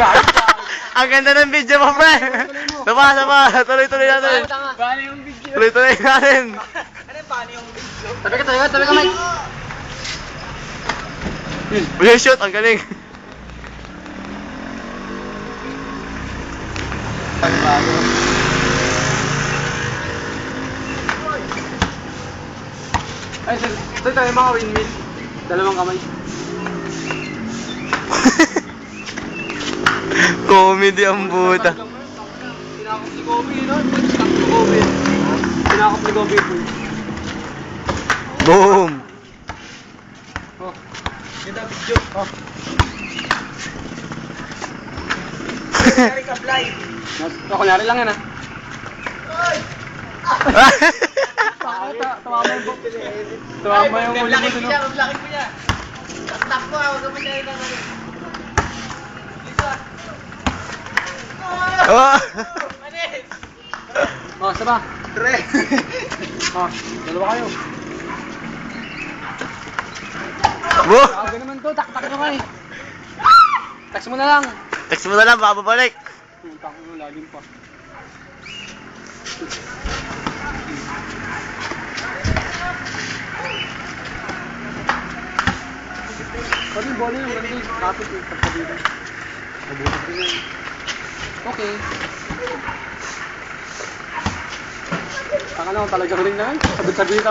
Ang ganda ng video mo, pre. Sama, sama. Tuloy-tuloy natin. Paano yung video? Tuloy-tuloy natin. Tabi ka, tabi ka, tabi ka, Mike. Uy, shoot. Ang galing. Ay, sir. Ito tayo mga windmill. Dalawang kamay. Comedy ang buta. Tinakot ni Kobe, no? Tinakot ni Kobe. Tinakot ni Kobe po. Boom. Oh. Ganda video. Oh. Nas- Oh, kunyari lang yan, ah. Pakita, tumama yung book. Tumama yung ulo mo dun, no? Oh. Oh, saba. Tre. Oh, dalawa kayo. Boom. Ah, ganun naman to, tak-tak nyo kayo. Text mo na lang. Text mo na lang, baka babalik. Tak mo, lalim pa. Pwede yung bola yung ganito, kapit yung pagkabila. Mabuti din yun. Okay. Taka lang, talaga rin na. Sabit-sabit